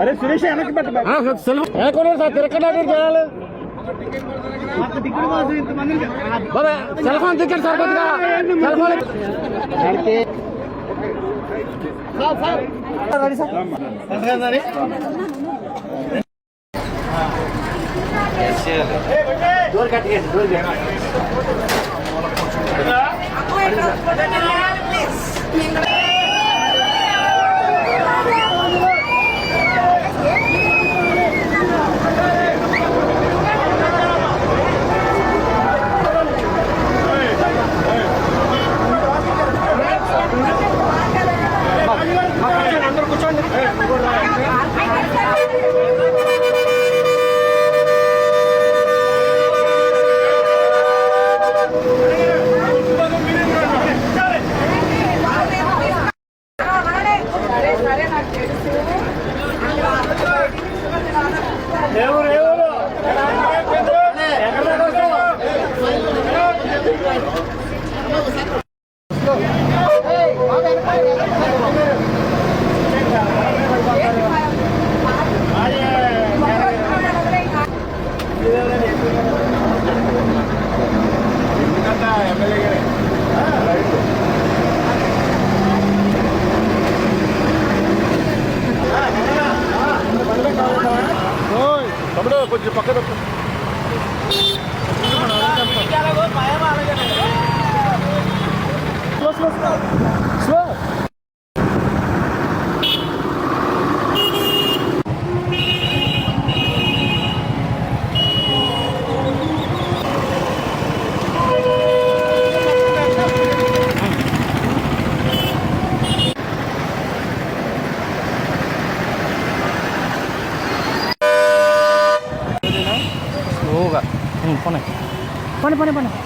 అరే సురేష్ వెనక్కి పెట్ట సెల్ ఫోన్ దిక్కండి సార్ కొద్దిగా సెల్ ఫోన్ సరే నాకు తెలుసు తమ్ముడు కొంచెం పక్క తప్పు స్లోగా うん、来ない。来ない来。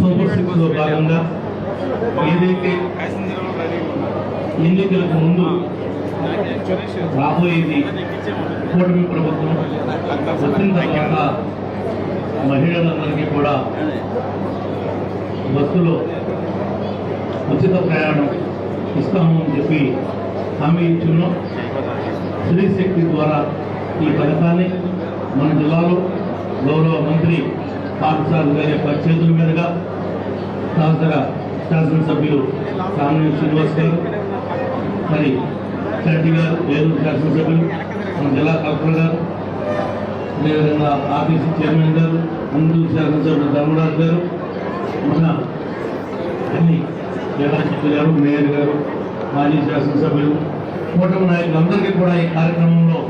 సూపర్ సిక్స్ భాగంగా ఏదైతే ఎన్నికలకు ముందు రాబోయేది కూటమి ప్రభుత్వం వచ్చిన తర్వాత మహిళలందరికీ కూడా బస్సులో ఉచిత ప్రయాణం ఇస్తాము అని చెప్పి హామీ ఇచ్చున్నాం. స్త్రీశక్తి ద్వారా ఈ పథకాన్ని మన జిల్లాలో గౌరవ మంత్రి పాఠశాల గారి యొక్క చేతుల మీదుగా సహచర శాసనసభ్యులు కామినేని శ్రీనివాస్ గారు మరి చంటి గారు వేరు శాసనసభ్యులు మన జిల్లా కలెక్టర్ గారు అదేవిధంగా ఆర్టీసీ చైర్మన్ గారు ముందు శాసనసభ్యులు ధర్మరాజు గారు మన అన్ని జిల్లా సభ్యులు గారు మేయర్ గారు మాజీ శాసనసభ్యులు కూటమి నాయకులందరికీ కూడా ఈ కార్యక్రమంలో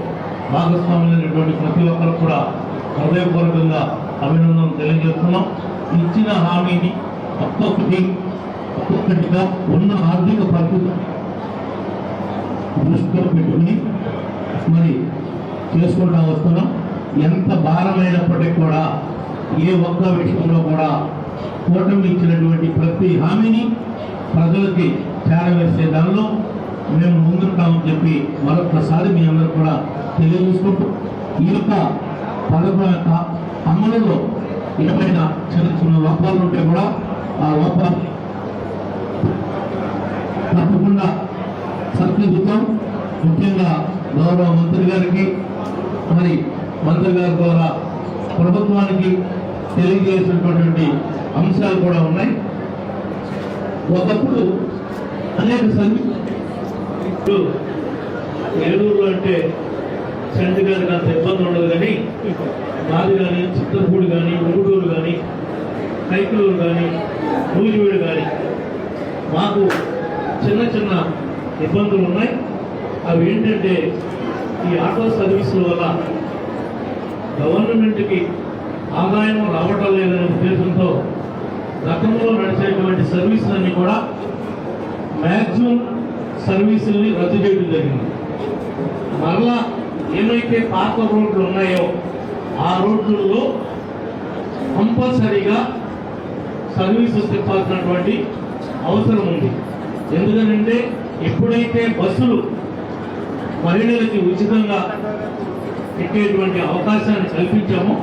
భాగస్వాములైనటువంటి ప్రతి ఒక్కరు కూడా హృదయపూర్వకంగా అభినందనలు తెలియజేస్తున్నాం. ఇచ్చిన హామీని ఒక్కొక్కటి ఒక్కొక్కటిగా ఉన్న ఆర్థిక పరిస్థితి దృష్టిలో పెట్టుకుని మరి చేసుకుంటా వస్తున్నాం. ఎంత భారమైనప్పటికీ కూడా ఏ ఒక్క విషయంలో కూడా కూటమి ఇచ్చినటువంటి ప్రతి హామీని ప్రజలకి చేరవేసే దానిలో మేము ముందుంటామని చెప్పి మరొకసారి మీ అందరూ కూడా తెలియజేసుకుంటూ ఈ యొక్క పథకం యొక్క అమలులో ఏమైనా చిన్న చిన్న లోపాలు ఉంటే కూడా ఆ లోపాలు తప్పకుండా సరిదిద్దుతాం ముఖ్యంగా గౌరవ మంత్రి గారికి మరి మంత్రి గారి ద్వారా ప్రభుత్వానికి తెలియజేసినటువంటి అంశాలు కూడా ఉన్నాయి. ఒకప్పుడు అనేక సంఘ ఏలూరులో అంటే చండి గారికి అంత ఇబ్బంది ఉండదు కానీ నాది కానీ చిత్తపూడి కానీ ఊడూరు కానీ కైకులూరు కానీ నూజివీడు కానీ మాకు చిన్న చిన్న ఇబ్బందులు ఉన్నాయి. అవి ఏంటంటే ఈ ఆటో సర్వీసుల వల్ల గవర్నమెంట్కి ఆదాయం రావటం లేదనే ఉద్దేశంతో గతంలో నడిచేటువంటి సర్వీసులన్నీ కూడా మ్యాక్సిమం సర్వీసుల్ని రద్దు చేయడం జరిగింది. మరలా ఏమైతే పాత రోడ్లు ఉన్నాయో ఆ రోడ్లలో కంపల్సరీగా సర్వీసెస్ తిప్పాల్సినటువంటి అవసరం ఉంది. ఎందుకనంటే ఎప్పుడైతే బస్సులు మహిళలకి ఉచితంగా ఎక్కేటువంటి అవకాశాన్ని కల్పించామో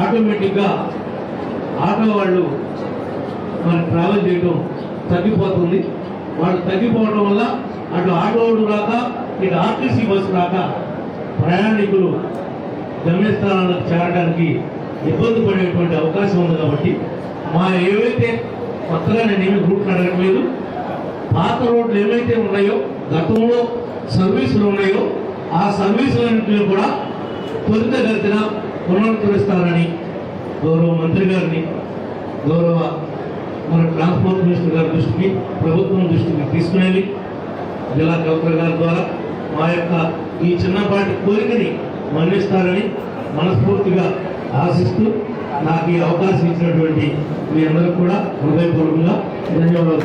ఆటోమేటిక్గా ఆటో వాళ్ళు మనం ట్రావెల్ చేయడం తగ్గిపోతుంది. వాళ్ళు తగ్గిపోవడం వల్ల అటు ఆటోలు రాక ఇటు ఆర్టీసీ బస్సు రాక ప్రయాణికులు గమ్యస్థానాలకు చేరడానికి ఇబ్బంది పడేటువంటి అవకాశం ఉంది కాబట్టి మా ఏవైతే కొత్తగా నేను ఏమి రూట్ అడగట్లేదు పాత రోడ్లు ఏవైతే ఉన్నాయో గతంలో సర్వీసులు ఉన్నాయో ఆ సర్వీసులన్నింటినీ కూడా త్వరితగతిన పునరుద్ధరిస్తారని గౌరవ మంత్రి గారిని గౌరవ మన ట్రాన్స్పోర్ట్ మినిస్టర్ గారి దృష్టికి ప్రభుత్వం దృష్టికి తీసుకునేది జిల్లా కలెక్టర్ గారి ద్వారా మా యొక్క ఈ చిన్నపాటి కోరికని మన్నిస్తారని మనస్ఫూర్తిగా ఆశిస్తూ నాకు ఈ అవకాశం ఇచ్చినటువంటి మీ అందరూ కూడా హృదయపూర్వకంగా ధన్యవాదాలు.